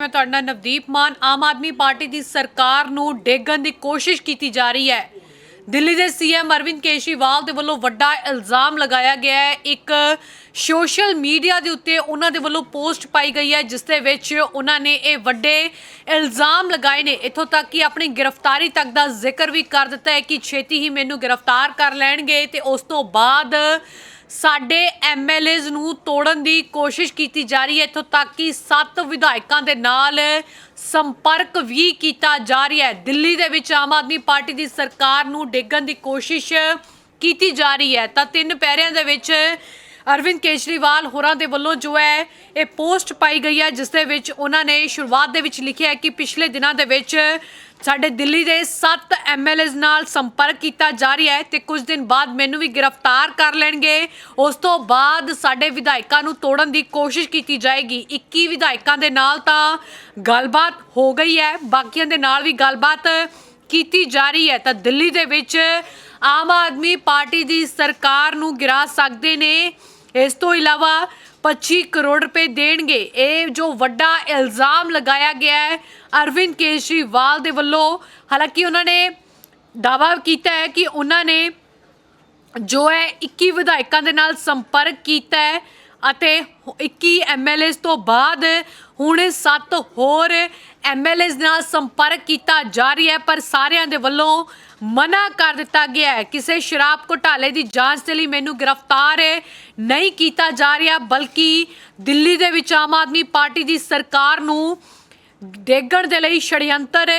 ਮੈਂ ਤੁਹਾਡਾ ਨਾਲ ਨਵਦੀਪ ਮਾਨ, ਆਮ ਆਦਮੀ ਪਾਰਟੀ ਦੀ ਸਰਕਾਰ ਨੂੰ ਡੇਗਣ ਦੀ ਕੋਸ਼ਿਸ਼ ਕੀਤੀ ਜਾ ਰਹੀ ਹੈ। ਦਿੱਲੀ ਦੇ ਸੀਐਮ ਅਰਵਿੰਦ ਕੇਜਰੀਵਾਲ ਦੇ ਵੱਲੋਂ ਵੱਡਾ ਇਲਜ਼ਾਮ ਲਗਾਇਆ ਗਿਆ ਹੈ। ਇੱਕ ਸੋਸ਼ਲ ਮੀਡੀਆ ਦੇ ਉੱਤੇ ਉਹਨਾਂ ਦੇ ਵੱਲੋਂ ਪੋਸਟ ਪਾਈ ਗਈ ਹੈ, ਜਿਸ ਦੇ ਵਿੱਚ ਉਹਨਾਂ ਨੇ ਇਹ ਵੱਡੇ ਇਲਜ਼ਾਮ ਲਗਾਏ ਨੇ। ਇੱਥੋਂ ਤੱਕ ਕਿ ਆਪਣੀ ਗ੍ਰਿਫਤਾਰੀ ਤੱਕ ਦਾ ਜ਼ਿਕਰ ਵੀ ਕਰ ਦਿੱਤਾ ਹੈ ਕਿ ਛੇਤੀ ਹੀ ਮੈਨੂੰ ਗ੍ਰਿਫਤਾਰ ਕਰ ਲੈਣਗੇ ਤੇ ਉਸ ਤੋਂ ਬਾਅਦ ਸਾਡੇ ਐਮਐਲਏਜ਼ ਨੂੰ ਤੋੜਨ ਦੀ ਕੋਸ਼ਿਸ਼ ਕੀਤੀ ਜਾ ਰਹੀ ਹੈ, ਇੱਥੋਂ ਤੱਕ ਕਿ ਸੱਤ ਵਿਧਾਇਕਾਂ ਦੇ ਨਾਲ ਸੰਪਰਕ ਵੀ ਕੀਤਾ ਜਾ ਰਿਹਾ ਹੈ। ਦਿੱਲੀ ਦੇ ਵਿੱਚ ਆਮ ਆਦਮੀ ਪਾਰਟੀ ਦੀ ਸਰਕਾਰ ਨੂੰ ਡੇਗਣ ਦੀ ਕੋਸ਼ਿਸ਼ ਕੀਤੀ ਜਾ ਰਹੀ ਹੈ। ਤਾਂ ਤਿੰਨ ਪੈਰਿਆਂ ਦੇ ਵਿੱਚ ਅਰਵਿੰਦ ਕੇਜਰੀਵਾਲ ਹੋਰਾਂ ਦੇ ਵੱਲੋਂ ਜੋ ਹੈ, ਇਹ ਪੋਸਟ ਪਾਈ ਗਈ ਹੈ, ਜਿਸ ਦੇ ਵਿੱਚ ਉਹਨਾਂ ਨੇ ਸ਼ੁਰੂਆਤ ਦੇ ਵਿੱਚ ਲਿਖਿਆ ਹੈ ਕਿ ਪਿਛਲੇ ਦਿਨਾਂ ਦੇ ਵਿੱਚ ਸਾਡੇ ਦਿੱਲੀ ਦੇ 7 ਐਮਐਲਏਜ਼ ਨਾਲ ਸੰਪਰਕ ਕੀਤਾ ਜਾ ਰਿਹਾ ਹੈ ਤੇ ਕੁਝ ਦਿਨ ਬਾਅਦ ਮੈਨੂੰ ਵੀ ਗ੍ਰਿਫਤਾਰ ਕਰ ਲੈਣਗੇ। ਉਸ ਤੋਂ ਬਾਅਦ ਸਾਡੇ ਵਿਧਾਇਕਾਂ ਨੂੰ ਤੋੜਨ ਦੀ ਕੋਸ਼ਿਸ਼ ਕੀਤੀ ਜਾਏਗੀ। 21 ਵਿਧਾਇਕਾਂ ਦੇ ਨਾਲ ਤਾਂ ਗੱਲਬਾਤ ਹੋ ਗਈ ਹੈ, ਬਾਕੀਆਂ ਦੇ ਨਾਲ ਵੀ ਗੱਲਬਾਤ ਕੀਤੀ ਜਾ ਰਹੀ ਹੈ। ਤਾਂ ਦਿੱਲੀ ਦੇ ਵਿੱਚ ਆਮ ਆਦਮੀ ਪਾਰਟੀ ਦੀ ਸਰਕਾਰ ਨੂੰ ਗਿਰਾ ਸਕਦੇ ਨੇ। ਇਸ ਤੋਂ ਇਲਾਵਾ 25 ਕਰੋੜ ਰੁਪਏ ਦੇਣਗੇ। ਇਹ ਜੋ ਵੱਡਾ ਇਲਜ਼ਾਮ ਲਗਾਇਆ ਗਿਆ ਹੈ, ਅਰਵਿੰਦ ਕੇਜਰੀਵਾਲ ਦੇ ਵੱਲੋਂ। ਹਾਲਾਂਕਿ ਉਹਨਾਂ ਨੇ ਦਾਅਵਾ ਕੀਤਾ ਹੈ ਕਿ ਉਹਨਾਂ ਨੇ ਜੋ ਹੈ 21 ਵਿਧਾਇਕਾਂ ਦੇ ਨਾਲ ਸੰਪਰਕ ਕੀਤਾ ਹੈ। ਅਤੇ 21 ਐਮਐਲਏਸ ਤੋਂ ਬਾਅਦ ਹੁਣ 7 ਹੋਰ ਐਮਐਲਏਸ ਨਾਲ ਸੰਪਰਕ ਕੀਤਾ ਜਾ ਰਿਹਾ ਹੈ, ਪਰ ਸਾਰਿਆਂ ਦੇ ਵੱਲੋਂ ਮਨਾ ਕਰ ਦਿੱਤਾ ਗਿਆ ਹੈ। ਕਿਸੇ ਸ਼ਰਾਬ ਘੁਟਾਲੇ ਦੀ ਜਾਂਚ ਦੇ ਲਈ ਮੈਨੂੰ ਗ੍ਰਿਫਤਾਰ ਨਹੀਂ ਕੀਤਾ ਜਾ ਰਿਹਾ, ਬਲਕਿ ਦਿੱਲੀ ਦੇ ਵਿੱਚ ਆਮ ਆਦਮੀ ਪਾਰਟੀ ਦੀ ਸਰਕਾਰ ਨੂੰ ਡੇਗਣ ਦੇ ਲਈ ਛੜਯੰਤਰ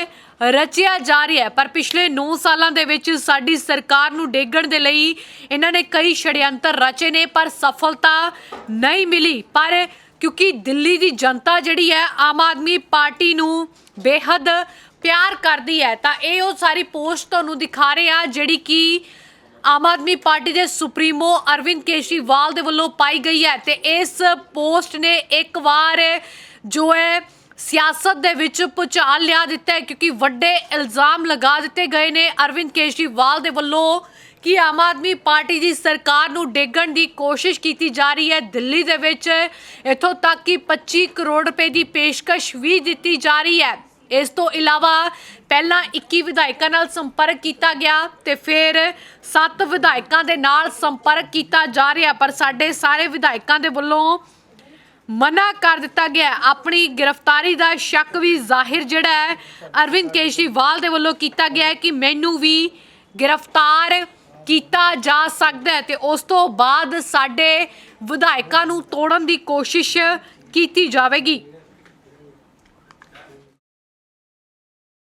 ਰਚਿਆ ਜਾ ਰਿਹਾ ਹੈ। ਪਰ ਪਿਛਲੇ 9 ਸਾਲਾਂ ਦੇ ਵਿੱਚ ਸਾਡੀ ਸਰਕਾਰ ਨੂੰ ਡੇਗਣ ਦੇ ਲਈ ਇਹਨਾਂ ਨੇ ਕਈ ਛੜਯੰਤਰ ਰਚੇ ਨੇ, ਪਰ ਸਫਲਤਾ ਨਹੀਂ ਮਿਲੀ। ਪਰ ਕਿਉਂਕਿ ਦਿੱਲੀ ਦੀ ਜਨਤਾ ਜਿਹੜੀ ਹੈ, ਆਮ ਆਦਮੀ ਪਾਰਟੀ ਨੂੰ ਬੇਹੱਦ ਪਿਆਰ ਕਰਦੀ ਹੈ। ਤਾਂ ਇਹ ਉਹ ਸਾਰੀ ਪੋਸਟ ਤੁਹਾਨੂੰ ਦਿਖਾ ਰਹੇ ਆ ਜਿਹੜੀ ਕਿ ਆਮ ਆਦਮੀ ਪਾਰਟੀ ਦੇ ਸੁਪਰੀਮੋ ਅਰਵਿੰਦ ਕੇਜਰੀਵਾਲ ਦੇ ਵੱਲੋਂ ਪਾਈ ਗਈ ਹੈ। ਤੇ ਇਸ ਪੋਸਟ ਨੇ ਇੱਕ ਵਾਰ ਜੋ ਹੈ ਸਿਆਸਤ ਦੇ ਵਿੱਚ ਪੁਚਾਲ ਲਿਆ ਦਿੱਤਾ ਹੈ ਕਿਉਂਕਿ ਵੱਡੇ ਇਲਜ਼ਾਮ ਲਗਾ ਦਿੱਤੇ ਗਏ ਨੇ। ਅਰਵਿੰਦ ਕੇਜਰੀਵਾਲ ਦੇ ਵੱਲੋਂ ਕਿ ਆਮ ਆਦਮੀ ਪਾਰਟੀ ਦੀ ਸਰਕਾਰ ਨੂੰ ਡੇਗਣ ਦੀ ਕੋਸ਼ਿਸ਼ ਕੀਤੀ ਜਾ ਰਹੀ ਹੈ। ਦਿੱਲੀ ਦੇ ਵਿੱਚ ਇੱਥੋਂ ਤੱਕ ਕਿ 25 ਕਰੋੜ ਰੁਪਏ ਦੀ ਪੇਸ਼ਕਸ਼ ਵੀ ਦਿੱਤੀ ਜਾ ਰਹੀ ਹੈ। ਇਸ ਤੋਂ ਇਲਾਵਾ ਪਹਿਲਾਂ 21 ਵਿਧਾਇਕਾਂ ਨਾਲ ਸੰਪਰਕ ਕੀਤਾ ਗਿਆ ਤੇ ਫਿਰ 7 ਵਿਧਾਇਕਾਂ ਦੇ ਨਾਲ ਸੰਪਰਕ ਕੀਤਾ ਜਾ ਰਿਹਾ, ਪਰ ਸਾਡੇ ਸਾਰੇ ਵਿਧਾਇਕਾਂ ਦੇ ਵੱਲੋਂ ਮਨਾ ਕਰ ਦਿੱਤਾ ਗਿਆ ਆਪਣੀ ਗ੍ਰਿਫਤਾਰੀ ਦਾ ਸ਼ੱਕ ਵੀ ਜ਼ਾਹਿਰ ਜਿਹੜਾ ਹੈ, ਅਰਵਿੰਦ ਕੇਜਰੀਵਾਲ ਦੇ ਵੱਲੋਂ ਕੀਤਾ ਗਿਆ ਹੈ ਕਿ ਮੈਨੂੰ ਵੀ ਗ੍ਰਿਫਤਾਰ ਕੀਤਾ ਜਾ ਸਕਦਾ ਹੈ ਤੇ ਉਸ ਤੋਂ ਬਾਅਦ ਸਾਡੇ ਵਿਧਾਇਕਾਂ ਨੂੰ ਤੋੜਨ ਦੀ ਕੋਸ਼ਿਸ਼ ਕੀਤੀ ਜਾਵੇਗੀ।